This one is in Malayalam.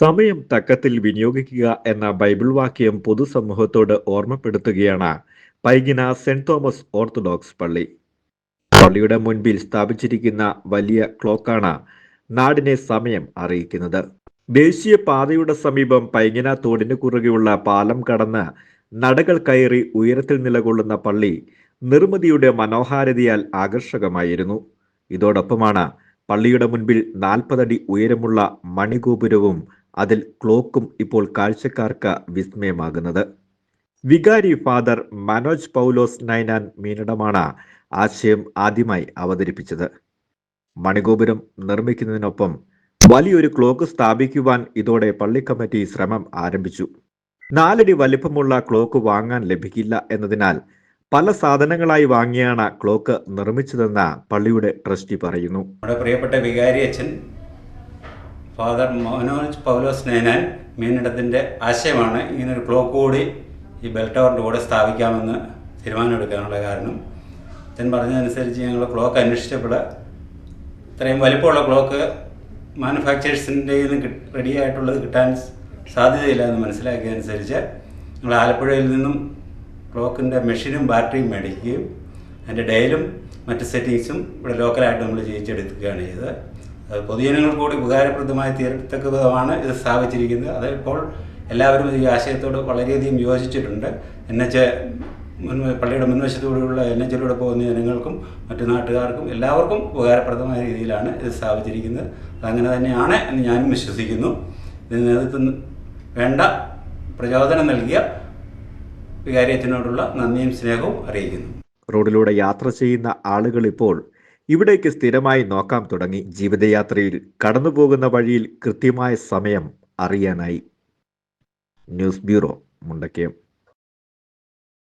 സമയം തക്കത്തിൽ വിനിയോഗിക്കുക എന്ന ബൈബിൾ വാക്യം പൊതുസമൂഹത്തോട് ഓർമ്മപ്പെടുത്തുകയാണ് പൈകിന സെന്റ് തോമസ് ഓർത്തഡോക്സ് പള്ളി. പള്ളിയുടെ മുൻപിൽ സ്ഥാപിച്ചിരിക്കുന്ന വലിയ ക്ലോക്കാണ് നാടിനെ സമയം അറിയിക്കുന്നത്. ദേശീയ പാതയുടെ സമീപം പൈങ്ങിന തോടിന് കുറുകെയുള്ള പാലം കടന്ന് നടകൾ കയറി ഉയരത്തിൽ നിലകൊള്ളുന്ന പള്ളി നിർമ്മിതിയുടെ മനോഹാരിതയാൽ ആകർഷകമായിരുന്നു. ഇതോടൊപ്പമാണ് പള്ളിയുടെ മുൻപിൽ നാൽപ്പതടി ഉയരമുള്ള മണിഗോപുരവും അതിൽ ക്ലോക്കും ഇപ്പോൾ കാഴ്ചക്കാർക്ക് വിസ്മയമാകുന്നത്. വികാരി ഫാദർ മനോജ് പൗലോസ് നൈനാൻ മീനടമാണ് ആശയം ആദ്യമായി അവതരിപ്പിച്ചത്. മണിഗോപുരം നിർമ്മിക്കുന്നതിനൊപ്പം വലിയൊരു ക്ലോക്ക് സ്ഥാപിക്കുവാൻ ഇതോടെ പള്ളി കമ്മിറ്റി ശ്രമം ആരംഭിച്ചു. നാലടി വലിപ്പമുള്ള ക്ലോക്ക് വാങ്ങാൻ ലഭിക്കില്ല എന്നതിനാൽ പല സാധനങ്ങളായി വാങ്ങിയാണ് ക്ലോക്ക് നിർമ്മിച്ചതെന്ന് പള്ളിയുടെ ട്രസ്റ്റി പറയുന്നു. നമ്മുടെ പ്രിയപ്പെട്ട വികാരി അച്ഛൻ ഫാദർ മനോജ് പൗലോസ് നേനാൻ മീനിടത്തിന്റെ ആശയമാണ് ഇങ്ങനൊരു ക്ലോക്ക് കൂടി ഈ ബെൽ ടവറിന്റെ കൂടെ സ്ഥാപിക്കാമെന്ന് തീരുമാനമെടുക്കാനുള്ള കാരണം. അച്ഛൻ പറഞ്ഞതനുസരിച്ച് ഞങ്ങൾ ക്ലോക്ക് അന്വേഷിച്ചപ്പോൾ ഇത്രയും വലിപ്പമുള്ള ക്ലോക്ക് മാനുഫാക്ചേഴ്സിന്റെ നിന്ന് റെഡി ആയിട്ടുള്ളത് കിട്ടാൻ സാധ്യതയില്ല എന്ന് മനസ്സിലാക്കിയതനുസരിച്ച് ഞങ്ങൾ ആലപ്പുഴയിൽ നിന്നും ക്ലോക്കിന്റെ മെഷീനും ബാറ്ററിയും മേടിക്കുകയും അതിന്റെ ഡെയിലും മറ്റ് സെറ്റിങ്സും ഇവിടെ ലോക്കലായിട്ട് നമ്മൾ ചെയ്യിച്ചെടുക്കുകയാണ് ചെയ്തത്. അത് പൊതുജനങ്ങൾക്ക് കൂടി ഉപകാരപ്രദമായി തീരത്തക്ക വിധമാണ് ഇത് സ്ഥാപിച്ചിരിക്കുന്നത്. അത് ഇപ്പോൾ എല്ലാവരും ഈ ആശയത്തോട് വളരെയധികം യോജിച്ചിട്ടുണ്ട്. എൻ എച്ച് പള്ളിയുടെ മുൻവശത്തോടെയുള്ള എൻ എച്ചിലൂടെ പോകുന്ന ജനങ്ങൾക്കും മറ്റു നാട്ടുകാർക്കും എല്ലാവർക്കും ഉപകാരപ്രദമായ രീതിയിലാണ് ഇത് സ്ഥാപിച്ചിരിക്കുന്നത്. അതങ്ങനെ തന്നെയാണ് എന്ന് ഞാനും വിശ്വസിക്കുന്നു. ഇതിന് നേതൃത്വം വേണ്ട പ്രചോദനം നൽകിയ വികാരിയത്തിനോടുള്ള നന്ദിയും സ്നേഹവും അറിയിക്കുന്നു. റോഡിലൂടെ യാത്ര ചെയ്യുന്ന ആളുകൾ ഇപ്പോൾ ഇവിടേക്ക് സ്ഥിരമായി നോക്കാൻ തുടങ്ങി. ജീവിതയാത്രയിൽ കടന്നുപോകുന്ന വഴിയിൽ കൃത്യമായ സമയം അറിയാനായി. News bureau Mundakayam.